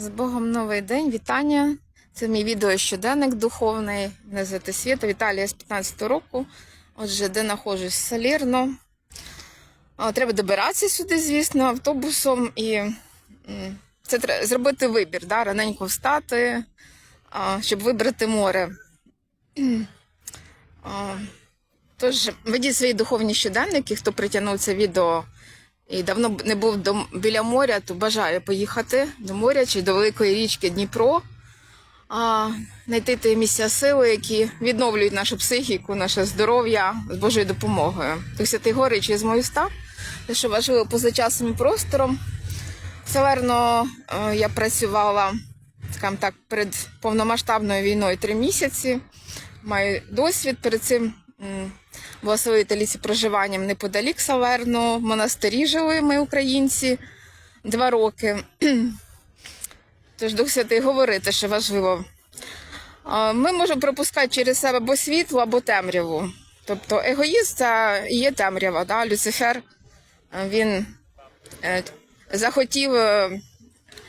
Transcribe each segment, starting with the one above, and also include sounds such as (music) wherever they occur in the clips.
З Богом новий день, вітання. Це мій відео щоденник духовний. Мене звати Світа, Віталія з 15 року. Отже, де знаходжусь Салірно. Треба добиратися сюди, звісно, автобусом і це треба зробити вибір, да? раненько встати, щоб вибрати море. Тож, ведіть свої духовні щоденники, хто притягнув це відео і давно не був до, біля моря, то бажаю поїхати до моря чи до великої річки Дніпро, а, знайти ті місця сили, які відновлюють нашу психіку, наше здоров'я з Божою допомогою. Дух Святий горить з мою уста, те, що важливо поза часом і простором. Северно е, я працювала, скажімо так, перед повномасштабною війною три місяці. Маю досвід перед цим. Була проживанням неподалік Саверну. В монастирі жили ми, українці, два роки. (clears throat) Тож Дух Святий говорити, що важливо. Ми можемо пропускати через себе або світло, або темряву. Тобто егоїст це є темрява. Да? Люцифер він е, захотів, е,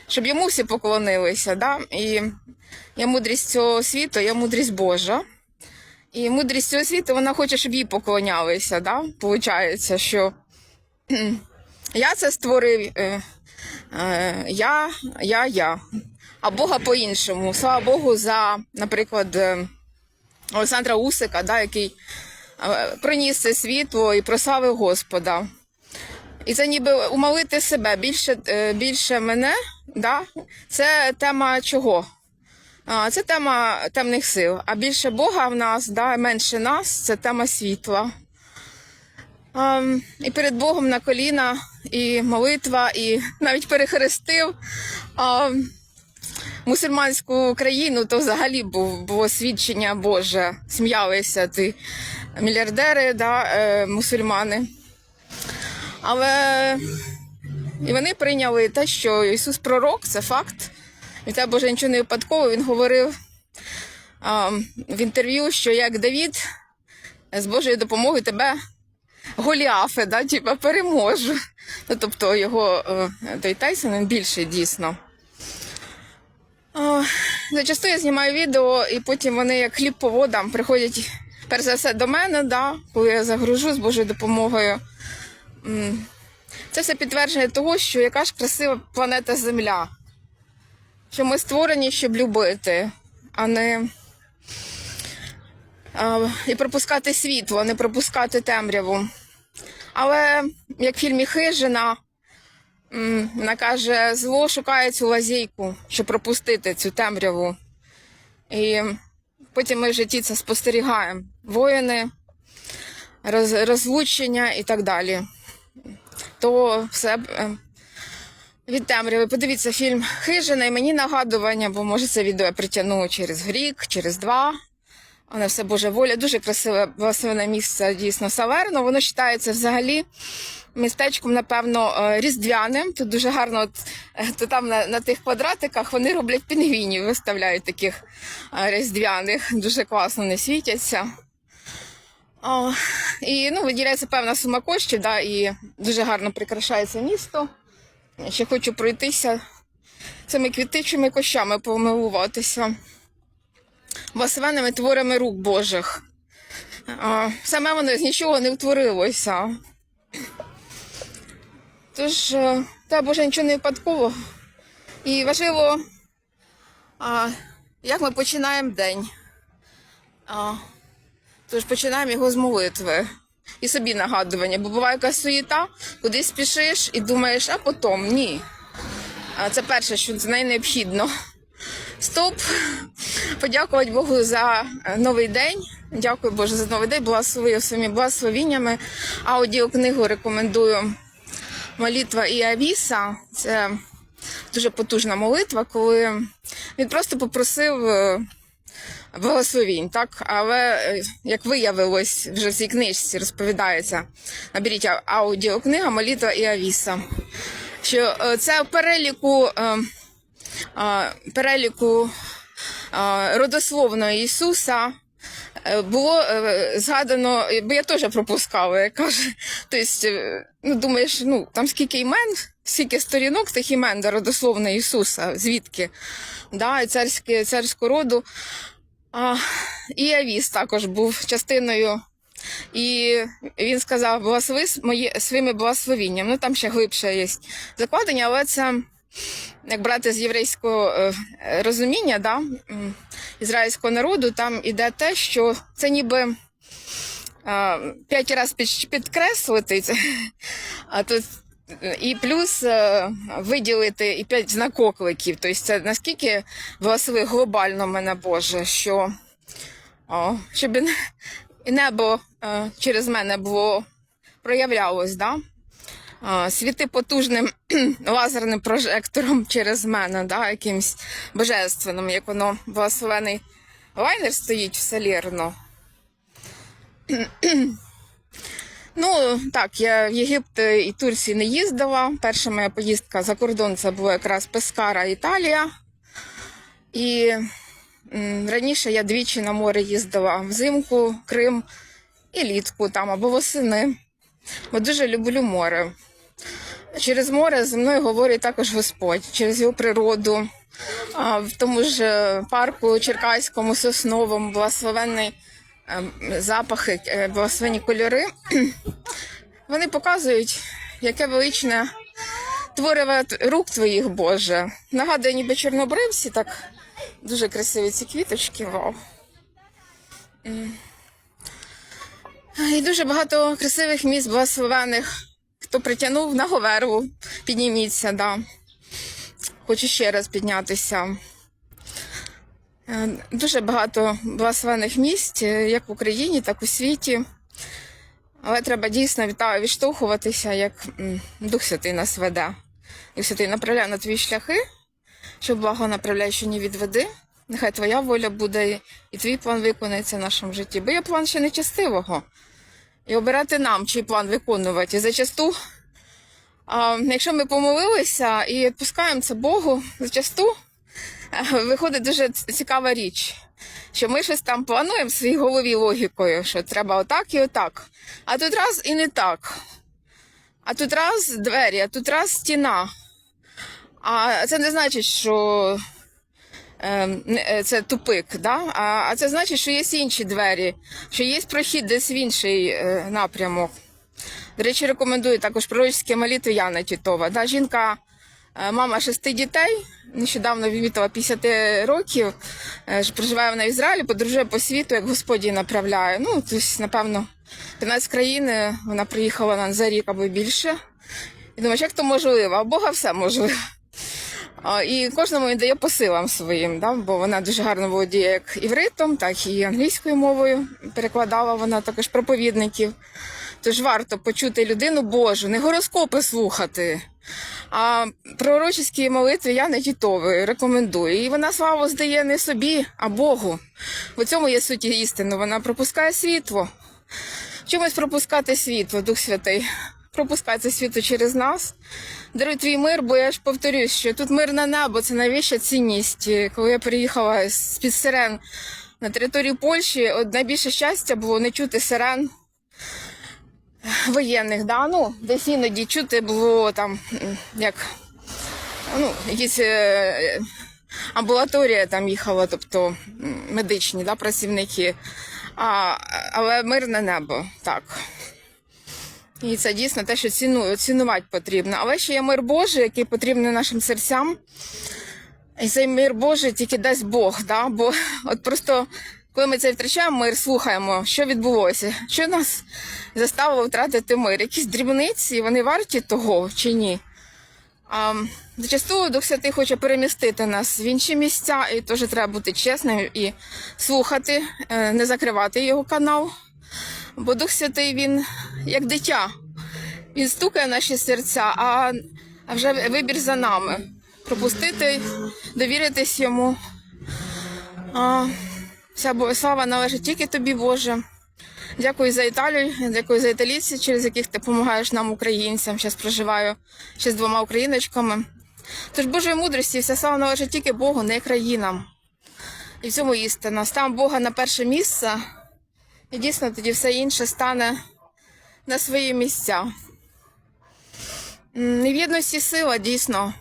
щоб йому всі поклонилися. Да? І є мудрість цього світу, є мудрість Божа. І мудрість цього світу, вона хоче, щоб їй поклонялися. Да? Получається, що я це створив, е, е, я, я, я. А Бога по-іншому. Слава Богу, за, наприклад, е, Олександра Усика, да, який е, приніс це світло і прославив Господа. І це ніби умолити себе більше, е, більше мене. Да? Це тема чого? Це тема темних сил. А більше Бога в нас, да, менше нас це тема світла. І перед Богом на коліна, і молитва, і навіть перехрестив мусульманську країну, то взагалі було свідчення Боже. Сміялися ті мільярдери, да, е, мусульмани. Але і вони прийняли те, що Ісус пророк, це факт. І це Боже нічого не випадково. Він говорив а, в інтерв'ю, що як Давід з Божою допомогою тебе Голіафе, да, типа, переможу. Ну, тобто його е, той Тайсон він більший дійсно. А, зачасту я знімаю відео, і потім вони як хліб по водам приходять перш за все до мене, да, коли я загружу з Божою допомогою. Це все підтвердження того, що яка ж красива планета Земля що ми створені, щоб любити, а не а, і пропускати світло, а не пропускати темряву. Але як в фільмі Хижина, вона каже, зло шукає цю лазейку, щоб пропустити цю темряву. І потім ми в житті це спостерігаємо. Воїни, роз, розлучення і так далі. То все е, від темряви. Подивіться фільм Хижина і мені нагадування, бо може це відео я притягну через рік, через два. Воно все Божа воля. Дуже красиве благословене місце, дійсно Саверно. Воно вважається взагалі містечком, напевно, е, різдвяним. Тут дуже гарно, от, е, то там на, на тих квадратиках вони роблять пінгвінів, виставляють таких е, різдвяних. Дуже класно вони світяться. О, і ну, виділяється певна сума коштів, да, і дуже гарно прикрашається місто. Ще хочу пройтися цими квітичими кощами, помилуватися. Благословенними творами рук Божих. Саме воно з нічого не утворилося. Тож, е, та Боже, нічого не випадково. І важливо, а, як ми починаємо день. А, Тож починаємо його з молитви. І собі нагадування, бо буває якась суєта, кудись спішиш і думаєш, а потім ні. Це перше, що з нею необхідно. Стоп. Подякувати Богу за е, новий день. Дякую Боже за новий день. Благословив своїми благословіннями. Аудіокнигу рекомендую молитва Іавіса. Це дуже потужна молитва, коли він просто попросив. Благословінь, так? Але е, як виявилось, вже в цій книжці розповідається, наберіть аудіокнига Молитва і Авіса. Що е, це переліку, е, переліку родословного Ісуса Було згадано, бо я теж пропускала, я кажу, тобто, ну, думаєш, ну, там скільки імен, скільки сторінок тих імен до родословно Ісуса, звідки, да, і царське, царського роду. А, і Авіс також був частиною. І він сказав, благослови мої, своїми благословінням. Ну там ще глибше є закладення, але це як брати з єврейського е, розуміння, да, ізраїльського народу, там іде те, що це ніби е, п'ять разів під, підкреслити, (laughs) а тут і плюс е, виділити і п'ять знакокликів. Тобто це наскільки благослови глобально мене Боже, що о, щоб і небо через мене було проявлялось, да? Світи потужним (clears throat) лазерним прожектором через мене, да? якимсь божественним, як воно благословений лайнер стоїть в Салірно. (clears throat) Ну, так, я в Єгипт і Турції не їздила. Перша моя поїздка за кордон це була якраз Пескара, Італія. І раніше я двічі на море їздила взимку, Крим і літку там або восени. Бо дуже люблю море. Через море зі мною говорить також Господь, через його природу. В тому ж е, парку Черкаському, Сосновому, благословенні е, запахи, е, благословенні кольори. (clears throat) Вони показують, яке величне твориве рук твоїх, Боже. Нагадує, ніби чорнобривці, так дуже красиві ці квіточки. Вау. І дуже багато красивих місць благословених. Хто притягнув на Говерлу, підніміться, да. Хочу ще раз піднятися. Е, Дуже багато благословених місць, е, як в Україні, так і у світі. Але треба дійсно відштовхуватися, як Дух Святий нас веде. Дух Святий направляє на твої шляхи, що благо направляє, що не відведи. Нехай твоя воля буде і твій план виконається в нашому житті. Бо є план ще нечестивого. І обирати нам, чий план виконувати. І зачасту, а, якщо ми помолилися і відпускаємо це Богу, зачасту (laughs) виходить дуже цікава річ. Що ми щось там плануємо в своїй голові логікою, що треба отак і отак. А тут раз і не так. А тут раз двері, а тут раз стіна. А це не значить, що ем, е, це тупик, да? а, це значить, що є інші двері, що є прохід десь в інший е, напрямок. До речі, рекомендую також пророчські молитви Яна Тітова. Да? Жінка, мама шести дітей, нещодавно відмітила 50 років, е, проживає вона в Ізраїлі, подорожує по світу, як Господь її направляє. Ну, тобто, напевно, 15 країн е, вона приїхала на за рік або більше. І думаєш, як то можливо? А Бога все можливо. І кожному він дає по силам своїм, да? бо вона дуже гарно володіє як івритом, так і англійською мовою. Перекладала вона також проповідників. Тож варто почути людину Божу, не гороскопи слухати, а пророчі молитви я не тітовую, рекомендую. І вона славу здає не собі, а Богу. В цьому є суті істину. Вона пропускає світло. Чомусь пропускати світло, Дух Святий. Пропускай це світло через нас. Даруй твій мир, бо я ж повторюсь, що тут мирне небо це найвища цінність. Коли я приїхала з під сирен на територію Польщі, найбільше щастя було не чути сирен воєнних. Да? Ну, десь іноді чути було там як ну, якісь е, амбулаторія там їхала, тобто медичні да, працівники. А, але мирне небо, так. І це дійсно те, що ціную, цінувати потрібно. Але ще є мир Божий, який потрібний нашим серцям. І цей мир Божий тільки дасть Бог. Да? Бо от просто коли ми це втрачаємо, мир слухаємо, що відбулося, що нас заставило втратити мир. Якісь дрібниці, вони варті того чи ні. А, зачасту Дух Святий хоче перемістити нас в інші місця, і теж треба бути чесним і слухати, е, не закривати його канал. Бо Дух Святий він як дитя. Він стукає наші серця, а вже вибір за нами. Пропустити, довіритись йому. А, вся слава належить тільки тобі, Боже. Дякую за Італію, дякую за італійців, через яких ти допомагаєш нам, українцям. Зараз проживаю ще з двома україночками. Тож Божої мудрості вся слава належить тільки Богу, не країнам. І в цьому істина. Став Бога на перше місце, І дійсно тоді все інше стане на свої місця. Єдності сила, дійсно.